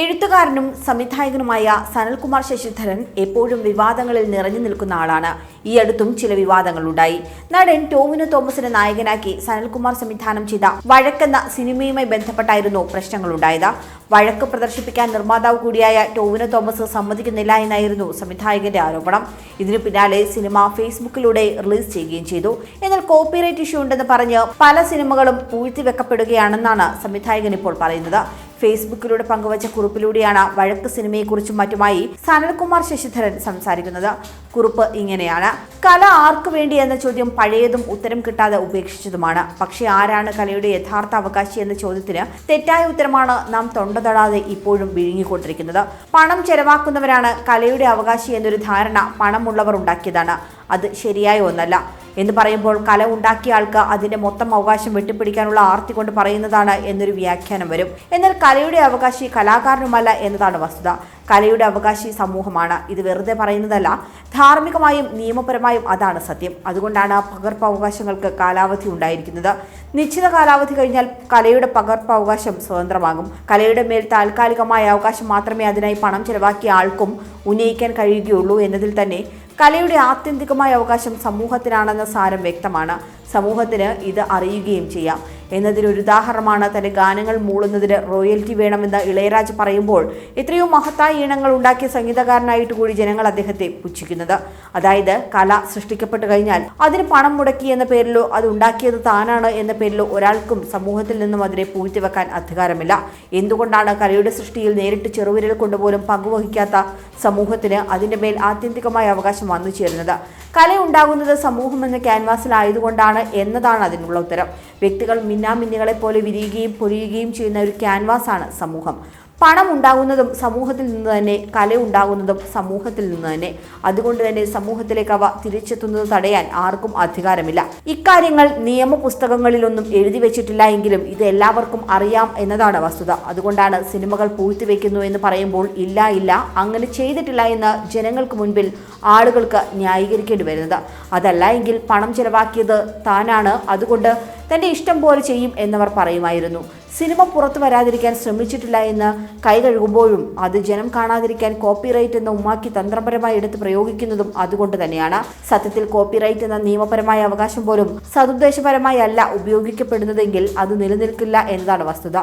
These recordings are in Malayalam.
എഴുത്തുകാരനും സംവിധായകനുമായ സനൽകുമാർ ശശിധരൻ എപ്പോഴും വിവാദങ്ങളിൽ നിറഞ്ഞു നിൽക്കുന്ന ആളാണ്. ഈ അടുത്തും ചില വിവാദങ്ങളുണ്ടായി. നടൻ ടോവിനോ തോമസിനെ നായകനാക്കി സനൽകുമാർ സംവിധാനം ചെയ്ത വഴക്കെന്ന സിനിമയുമായി ബന്ധപ്പെട്ടായിരുന്നു പ്രശ്നങ്ങളുണ്ടായത്. വഴക്ക് പ്രദർശിപ്പിക്കാൻ നിർമ്മാതാവ് കൂടിയായ ടോവിനോ തോമസ് സമ്മതിക്കുന്നില്ല എന്നായിരുന്നു സംവിധായകന്റെ ആരോപണം. ഇതിനു പിന്നാലെ സിനിമ ഫേസ്ബുക്കിലൂടെ റിലീസ് ചെയ്യുകയും ചെയ്തു. എന്നാൽ കോപ്പിറൈറ്റ് ഇഷ്യൂ ഉണ്ടെന്ന് പറഞ്ഞ് പല സിനിമകളും പൂഴ്ത്തിവെക്കപ്പെടുകയാണെന്നാണ് സംവിധായകൻ ഇപ്പോൾ പറയുന്നത്. ഫേസ്ബുക്കിലൂടെ പങ്കുവച്ച കുറിപ്പിലൂടെയാണ് വഴക്ക് സിനിമയെക്കുറിച്ചും മറ്റുമായി സനൽകുമാർ ശശിധരൻ സംസാരിക്കുന്നത്. കുറിപ്പ് ഇങ്ങനെയാണ്. കല ആർക്കു വേണ്ടി എന്ന ചോദ്യം പഴയതും ഉത്തരം കിട്ടാതെ ഉപേക്ഷിച്ചതുമാണ്. പക്ഷേ ആരാണ് കലയുടെ യഥാർത്ഥ അവകാശി എന്ന ചോദ്യത്തിന് തെറ്റായ ഉത്തരമാണ് നാം തൊണ്ടതൊടാതെ ഇപ്പോഴും വിഴുങ്ങിക്കൊണ്ടിരിക്കുന്നത്. പണം ചെലവാക്കുന്നവരാണ് കലയുടെ അവകാശി എന്നൊരു ധാരണ പണമുള്ളവർ ഉണ്ടാക്കിയതാണ്. അത് ശരിയായ ഒന്നല്ല. എന്ന് പറയുമ്പോൾ കല ഉണ്ടാക്കിയ ആൾക്ക് അതിന്റെ മൊത്തം അവകാശം വെട്ടിപ്പിടിക്കാനുള്ള ആർത്തി കൊണ്ട് പറയുന്നതാണ് എന്നൊരു വ്യാഖ്യാനം വരും. എന്നാൽ കലയുടെ അവകാശി കലാകാരനുമല്ല എന്നതാണ് വസ്തുത. കലയുടെ അവകാശി സമൂഹമാണ്. ഇത് വെറുതെ പറയുന്നതല്ല. ധാർമ്മികമായും നിയമപരമായും അതാണ് സത്യം. അതുകൊണ്ടാണ് പകർപ്പവകാശങ്ങൾക്ക് കാലാവധി ഉണ്ടായിരിക്കുന്നത്. നിശ്ചിത കാലാവധി കഴിഞ്ഞാൽ കലയുടെ പകർപ്പവകാശം സ്വതന്ത്രമാകും. കലയുടെ മേൽ താൽക്കാലികമായ അവകാശം മാത്രമേ അതിനായി പണം ചെലവാക്കിയ ആൾക്കും ഉന്നയിക്കാൻ കഴിയുകയുള്ളൂ എന്നതിൽ തന്നെ കലയുടെ ആത്യന്തികമായ അവകാശം സമൂഹത്തിനാണെന്ന സാരം വ്യക്തമാണ്. സമൂഹത്തിന് ഇത് അറിയുകയും ചെയ്യാം. എന്നതിനൊരു ഉദാഹരണമാണ് തന്റെ ഗാനങ്ങൾ മൂളുന്നതിന് റോയൽറ്റി വേണമെന്ന് ഇളയരാജ് പറയുമ്പോൾ എത്രയോ മഹത്തായ ഈണങ്ങൾ ഉണ്ടാക്കിയ സംഗീതകാരനായിട്ട് കൂടി ജനങ്ങൾ അദ്ദേഹത്തെ പുച്ഛിക്കുന്നത്. അതായത് കല സൃഷ്ടിക്കപ്പെട്ടു കഴിഞ്ഞാൽ അതിന് പണം മുടക്കി എന്ന പേരിലോ അത് ഉണ്ടാക്കിയത് താനാണ് എന്ന പേരിലോ ഒരാൾക്കും സമൂഹത്തിൽ നിന്നും അതിനെ പൂഴ്ത്തിവെക്കാൻ അധികാരമില്ല. എന്തുകൊണ്ടാണ് കലയുടെ സൃഷ്ടിയിൽ നേരിട്ട് ചെറുവിരൽ കൊണ്ടുപോലും പങ്കുവഹിക്കാത്ത സമൂഹത്തിന് അതിന്റെ മേൽ ആത്യന്തികമായ അവകാശം വന്നു ചേരുന്നത്. കല ഉണ്ടാകുന്നത് സമൂഹം എന്ന ക്യാൻവാസിലായതുകൊണ്ടാണ് എന്നതാണ് അതിനുള്ള ഉത്തരം. വ്യക്തികൾ മിന്നാമിന്നികളെ പോലെ വിരിയുകയും പൊരിയുകയും ചെയ്യുന്ന ഒരു ക്യാൻവാസാണ് സമൂഹം. പണം ഉണ്ടാകുന്നതും സമൂഹത്തിൽ നിന്ന് തന്നെ കല ഉണ്ടാകുന്നതും സമൂഹത്തിൽ നിന്ന് തന്നെ. അതുകൊണ്ട് തന്നെ സമൂഹത്തിലേക്ക് അവ തിരിച്ചെത്തുന്നത് തടയാൻ ആർക്കും അധികാരമില്ല. ഇക്കാര്യങ്ങൾ നിയമപുസ്തകങ്ങളിലൊന്നും എഴുതി വെച്ചിട്ടില്ല എങ്കിലും ഇത് എല്ലാവർക്കും അറിയാം എന്നതാണ് വസ്തുത. അതുകൊണ്ടാണ് സിനിമകൾ പൂഴ്ത്തിവെക്കുന്നു എന്ന് പറയുമ്പോൾ ഇല്ല ഇല്ല അങ്ങനെ ചെയ്തിട്ടില്ല എന്ന് ജനങ്ങൾക്ക് മുൻപിൽ ആളുകൾക്ക് ന്യായീകരിക്കേണ്ടി വരുന്നത്. അതല്ല എങ്കിൽ പണം ചെലവാക്കിയത് താനാണ്. അതുകൊണ്ട് തന്റെ ഇഷ്ടം പോലെ ചെയ്യും എന്നവർ പറയുമായിരുന്നു. സിനിമ പുറത്തു വരാതിരിക്കാൻ ശ്രമിച്ചിട്ടില്ല എന്ന് കൈ കഴുകുമ്പോഴും അത് ജനം കാണാതിരിക്കാൻ കോപ്പിറൈറ്റ് എന്ന ഉമ്മാക്കി തന്ത്രപരമായി എടുത്ത് പ്രയോഗിക്കുന്നതും അതുകൊണ്ട് തന്നെയാണ്. സത്യത്തിൽ കോപ്പിറൈറ്റ് എന്ന നിയമപരമായ അവകാശം പോലും സതുദ്ദേശപരമായി അല്ല ഉപയോഗിക്കപ്പെടുന്നതെങ്കിൽ അത് നിലനിൽക്കില്ല എന്നതാണ് വസ്തുത.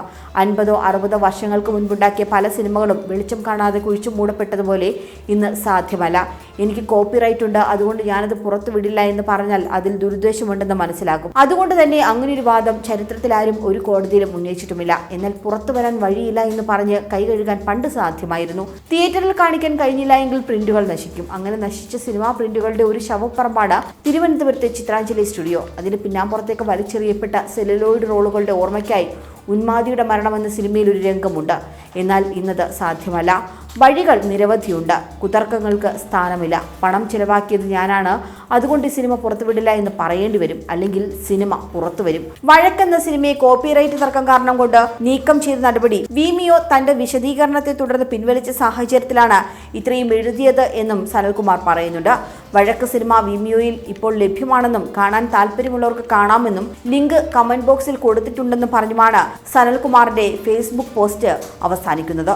അൻപതോ അറുപതോ വർഷങ്ങൾക്ക് മുൻപുണ്ടാക്കിയ പല സിനിമകളും വെളിച്ചം കാണാതെ കുഴിച്ചു മൂടപ്പെട്ടതുപോലെ ഇന്ന് സാധ്യമല്ല. എനിക്ക് കോപ്പിറൈറ്റ് ഉണ്ട് അതുകൊണ്ട് ഞാനത് പുറത്തു വിടില്ല എന്ന് പറഞ്ഞാൽ അതിൽ ദുരുദ്ദേശമുണ്ടെന്ന് മനസ്സിലാകും അതുകൊണ്ട് തന്നെ അങ്ങനെ ഒരു വാദം ചരിത്രത്തിലാരും ഒരു കോടതിയിലും ഉന്നയിച്ചിട്ടുമില്ല എന്നാൽ പുറത്തു വരാൻ വഴിയില്ല എന്ന് പറഞ്ഞ് കൈ കഴുകാൻ പണ്ട് സാധ്യമായിരുന്നു. തിയേറ്ററിൽ കാണിക്കാൻ കഴിഞ്ഞില്ല എങ്കിൽ പ്രിന്റുകൾ നശിക്കും. അങ്ങനെ നശിച്ച സിനിമാ പ്രിന്റുകളുടെ ഒരു ശവപ്പറമ്പാണ് തിരുവനന്തപുരത്തെ ചിത്രാഞ്ജലി സ്റ്റുഡിയോ. അതിന് പിന്നാമ്പുറത്തേക്ക് വലിച്ചെറിയപ്പെട്ട സെലുലോയിഡ് റോളുകളുടെ ഓർമ്മയ്ക്കായി ഉന്മാദിയുടെ മരണമെന്ന സിനിമയിൽ ഒരു രംഗമുണ്ട്. എന്നാൽ ഇന്നത് സാധ്യമല്ല. വഴികൾ നിരവധിയുണ്ട്. കുതർക്കങ്ങൾക്ക് സ്ഥാനമില്ല. പണം ചിലവാക്കിയത് ഞാനാണ്. അതുകൊണ്ട് ഈ സിനിമ പുറത്തുവിടില്ല എന്ന് പറയേണ്ടി വരും. അല്ലെങ്കിൽ സിനിമ പുറത്തു വരും. വഴക്കെന്ന സിനിമയെ കോപ്പിറൈറ്റ് തർക്കം കാരണം കൊണ്ട് നീക്കം ചെയ്ത നടപടി വിമിയോ തന്റെ വിശദീകരണത്തെ തുടർന്ന് പിൻവലിച്ച സാഹചര്യത്തിലാണ് ഇത്രയും എഴുതിയത് എന്നും സനൽകുമാർ പറയുന്നുണ്ട്. വഴക്ക് സിനിമ വിമിയോയിൽ ഇപ്പോൾ ലഭ്യമാണെന്നും കാണാൻ താല്പര്യമുള്ളവർക്ക് കാണാമെന്നും ലിങ്ക് കമന്റ് ബോക്സിൽ കൊടുത്തിട്ടുണ്ടെന്നും പറഞ്ഞുമാണ് സനൽകുമാറിന്റെ ഫേസ്ബുക്ക് പോസ്റ്റ് അവസാനിക്കുന്നത്.